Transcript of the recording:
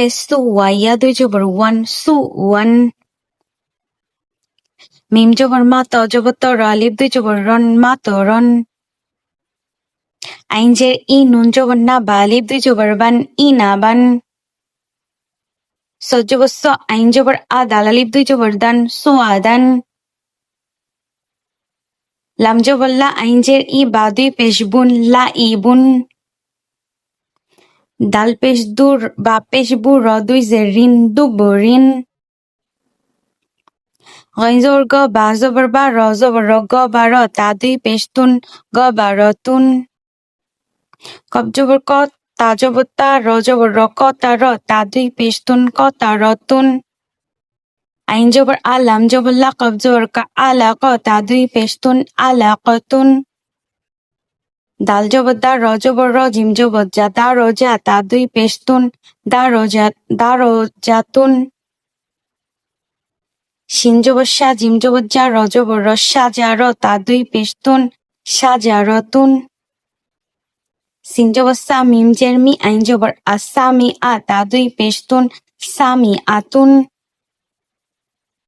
পেশ সু ওয়াইয়া দুই জবর ওয়ান সু ওয়ান মিম জবর মা জবর ত আলিফ দুই জবর রন মা রন আইন জের ই নুন জবর না বা আলিফ দুই জবর বান ই না বান স আইন জবর আ দাল আলিফ দুই জবর দান সু আদান লাম জবর লা আইন জের ই বা দুই পেশ বুন লা ই বুন দাল পেশ দু বা পেশ বু র দুই জের রিন দু রিন গইন গ বা জবর বা র জবর র গ বা র তা দুই পেশ তুন গ বা র তুন। ক, তা জবর তা র জবর র ক তা র তা দুই পেশ ক তা র তুন। আইন আলাম জবর লা কব কা আলা ক, তা দুই পেশ তুন আলা ক তুন। দাল জবর দা র জবর দা র যা তা দুই পেশ দা র যা দা র যা তুন শিন জবর সা জিম জবর যা র জবর র সা যা র তা দুই পেশ তুন সা যা র তুন সিন মিম জের মি আইন জবর আসা আ তা দুই পেশ তুন সা মি আতুন